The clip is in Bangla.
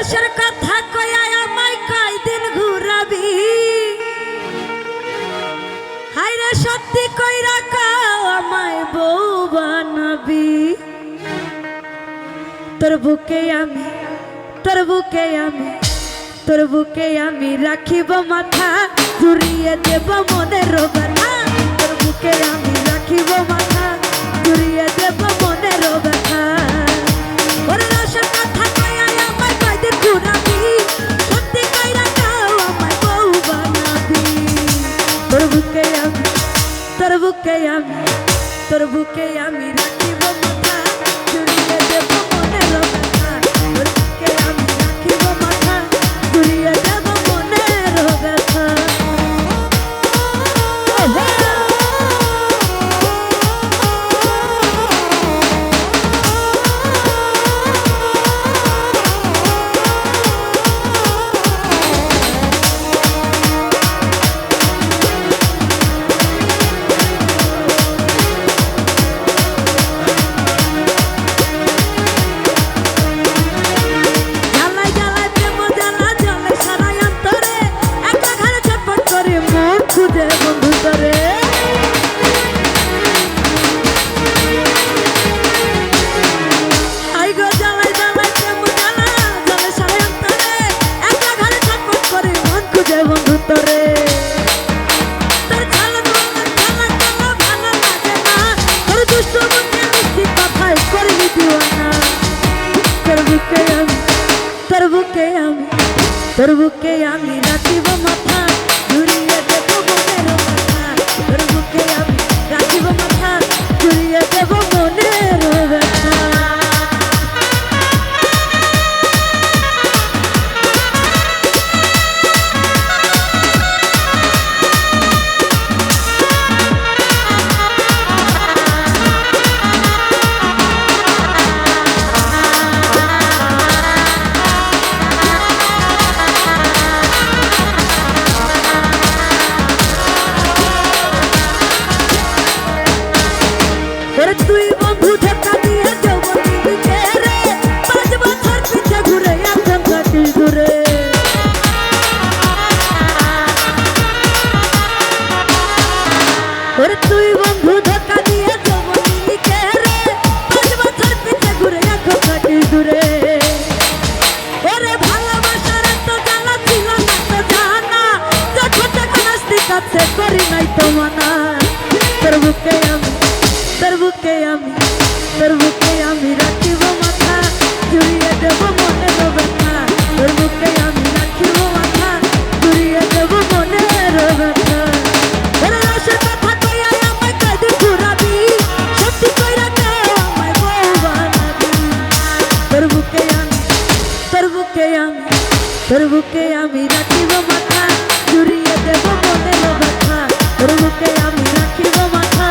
রসের কথা কয়া আমায় কয়দিন ঘুরাবি। হাইরে সত্যি কইরা কাও আমায় বউ বানাবি। তোর বুকে আমি, তোর বুকে আমি, তোর বুকে আমি রাখিব মাথা জুড়িয়ে দেব মনের ব্যথা তোর বুকে আমি রাখিব মাথা। বুকে আমি তোর বুকে আমি রাখিব মাথা। জুড়িয়ে দেব মনের তোর বুকে আমি তোর বুকে আমি তোর বুকে আমি ওরে তুই বন্ধু ধোকা দিয়ে যৌবনী দিকে রে। পাঁচ বছর পিছে ঘুরে এখন থাকিস ঘুরে ওরে ভালোবাসার তো জানা ছিল না তো জানা। যখন যখন আসতি কাছে করি নাই তো মানা। তোর বুকে আমি, তোর বুকে আমি, তোর বুকে আমি রাখিব মাথা। জুড়িয়ে দেব মনের ব্যথা তোর বুকে আমি। তোর বুকে আমি রাখিব মাথা জুড়িয়ে দেব মনের ব্যথা। তোর বুকে আমি রাখিব মাথা